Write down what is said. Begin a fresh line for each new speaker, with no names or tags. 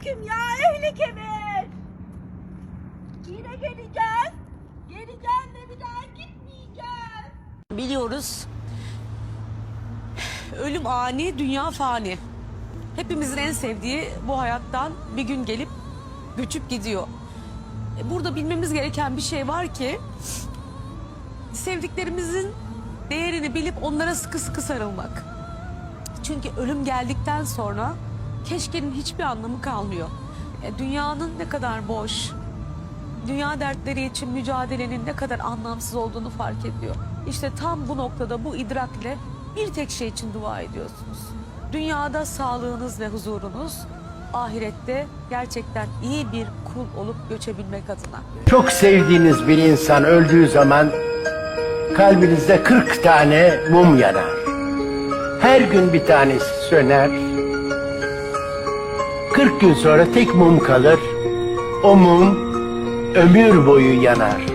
aleyküm ya ehli kemir. Yine geleceğiz. Geleceğiz ve bir daha gitmeyeceğiz.
Biliyoruz. Ölüm ani, dünya fani. Hepimizin en sevdiği bu hayattan bir gün gelip göçüp gidiyor. E, Burada bilmemiz gereken bir şey var ki sevdiklerimizin değerini bilip onlara sıkı sıkı sarılmak. Çünkü ölüm geldikten sonra keşkenin hiçbir anlamı kalmıyor. E, Dünyanın ne kadar boş, dünya dertleri için mücadelenin ne kadar anlamsız olduğunu fark ediyor. İşte tam bu noktada bu idrakle bir tek şey için dua ediyorsunuz. Dünyada sağlığınız ve huzurunuz, ahirette gerçekten iyi bir kul olup göçebilmek adına.
Çok sevdiğiniz bir insan öldüğü zaman kalbinizde 40 tane mum yanar. Her gün bir tanesi söner. 40 gün sonra tek mum kalır. O mum ömür boyu yanar.